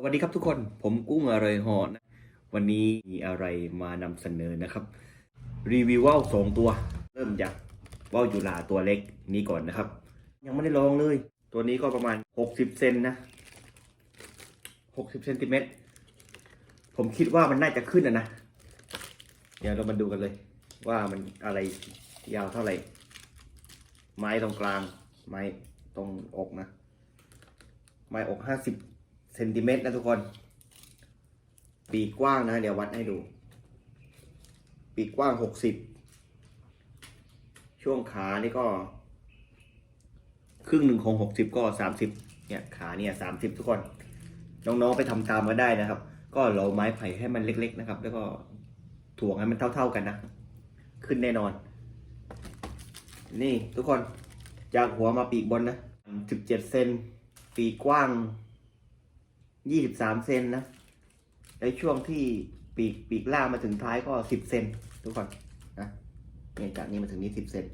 สวัสดีครับทุกคน ผมกุ้งอร่อยหอนะวันนี้มีอะไรมานำเสนอนะครับ รีวิวว่าวสองตัว เริ่มจากว่าวจุฬาตัวเล็กนี้ก่อนนะครับ ยังไม่ได้ลองเลย ตัวนี้ก็ประมาณ 60 เซนนะ 60เซนติเมตร ผมคิดว่ามันน่าจะขึ้นอะนะ เดี๋ยวเรามาดูกันเลย ว่ามันอะไรยาวเท่าไหร่ ไม้ตรงกลาง ไม้ตรงอกนะ ไม้อกห้าสิบ เซนติเมตรนะทุกคน ปีกกว้างนะ เดี๋ยววัดให้ดู ปีกกว้างหกสิบช่วงขานี่ก็ ครึ่งหนึ่งของหกสิบก็สามสิบเนี่ยขาเนี่ยสามสิบทุกคน น้องๆไปทำตามมาได้นะครับ ก็เราไม้ไผ่ให้มันเล็ก ๆ นะครับ แล้วก็ถ่วงให้มันเท่า ๆกันนะ ขึ้นแน่นอน นี่ทุกคนจากหัวมาปีกบนนะสิบเจ็ดเซนปีกกว้าง ยี่สิบสามเซนนะในช่วงที่ปีกปีกล่างมาถึงท้ายก็สิบเซนทุกคนนะเนี่ยจากนี้มาถึงนี้สิบเซน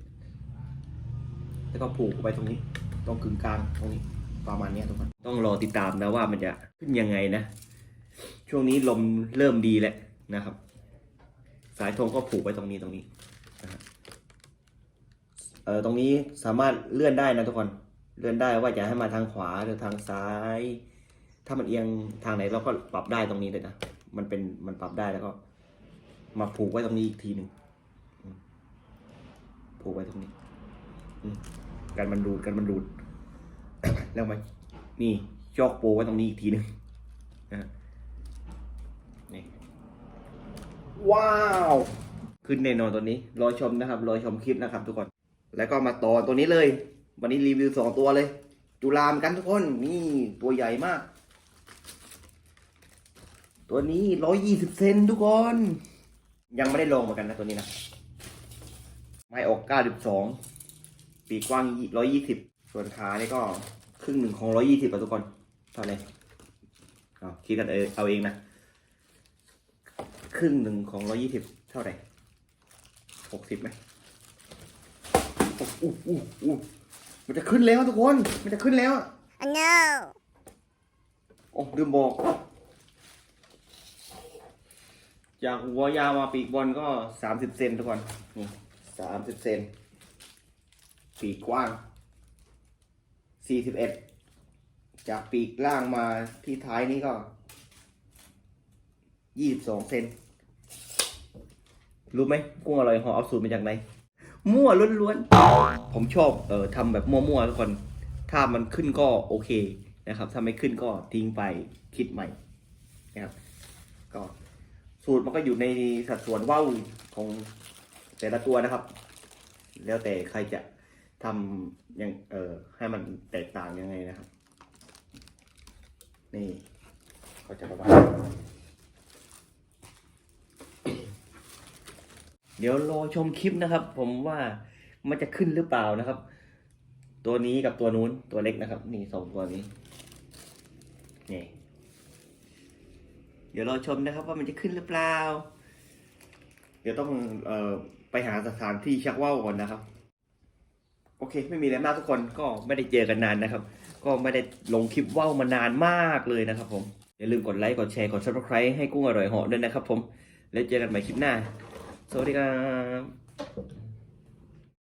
แล้วก็ผูกไปตรงนี้ ตรงกึ่งกลางตรงนี้ประมาณนี้ทุกคนต้องรอติดตามนะว่ามันจะขึ้นยังไงนะ ช่วงนี้ลมเริ่มดีแล้วนะครับ สายธงก็ผูกไว้ตรงนี้ตรงนี้นะเออตรงนี้สามารถเลื่อนได้นะทุกคนเลื่อนได้ว่าจะให้มาทางขวาหรือทางซ้าย ถ้ามันเอียงทางไหนเราก็ปรับได้ตรงนี้เลยนะ มันเป็นมันปรับได้แล้วก็ มาผูกไว้ตรงนี้อีกทีหนึ่งอืมผูกไว้ตรงนี้อืมกันมันรูดกันมันรูด แล้วมันนี่ชอกโปไว้ตรงนี้อีกทีหนึ่งนะฮะนี่ว้าว ขึ้นแน่นอนตัวนี้ รอชมนะครับ รอชมคลิปนะครับ ทุกคน แล้วก็มาต่อตัวนี้เลย วันนี้รีวิวสองตัวเลย จุฬามกันทุกคน นี่ตัวใหญ่มาก ตัวนี้ร้อยยี่สิบเซนทุกคน ยังไม่ได้ลงเหมือนกันนะตัวนี้นะ ไม้ออกเก้าสิบสองปีกกว้างร้อยยี่สิบส่วนขานี่ก็ครึ่งหนึ่งของร้อยยี่สิบอะทุกคนเท่าไหร่เอาคิดกันเออเอาเองนะครึ่งหนึ่งของร้อยี่สิบเท่าไหร่หกสิบไหมโอ้อู้อู้อู้มันจะขึ้นแล้วทุกคน มันจะขึ้นแล้ว Oh no! โอ้ลืมบอก จากหัวยาวมาปีกบนก็สามสิบเซนทุกคนนี่สามสิบเซนปีกกว้างสี่สิบเอ็ดจากปีกล่างมาที่ท้ายนี้ก็ยี่สิบสองเซนรู้ไหมกุ้งอร่อยห่อเอาสูตรมาจากไหนมั่วล้วนๆ ผมชอบเออทำแบบมั่วๆทุกคน ถ้ามันขึ้นก็โอเคนะครับ ถ้าไม่ขึ้นก็ทิ้งไปคิดใหม่นะครับ ก็ สูตรมันก็อยู่ในสัดส่วนว่าวของแต่ละตัวนะครับ แล้วแต่ใครจะทำยังเออให้มันแตกต่างยังไงนะครับ นี่ก็จะประมาณเดี๋ยวรอชมคลิปนะครับ ผมว่ามันจะขึ้นหรือเปล่านะครับ ตัวนี้กับตัวนู้นตัวเล็กนะครับ นี่สองตัวนี้นี่ เดี๋ยวรอชมนะครับว่ามันจะขึ้นหรือเปล่า เดี๋ยวต้องเอ่อไปหาสถานที่ชักว่าวก่อนนะครับ โอเค ไม่มีอะไรมากทุกคนก็ไม่ได้เจอกันนานนะครับ ก็ไม่ได้ลงคลิปว่าวมานานมากเลยนะครับ ผมอย่าลืมกดไลค์กดแชร์กด subscribe ให้กุ้งอร่อยเหาะด้วยนะครับ ผมแล้วเจอกันใหม่คลิปหน้าสวัสดีครับ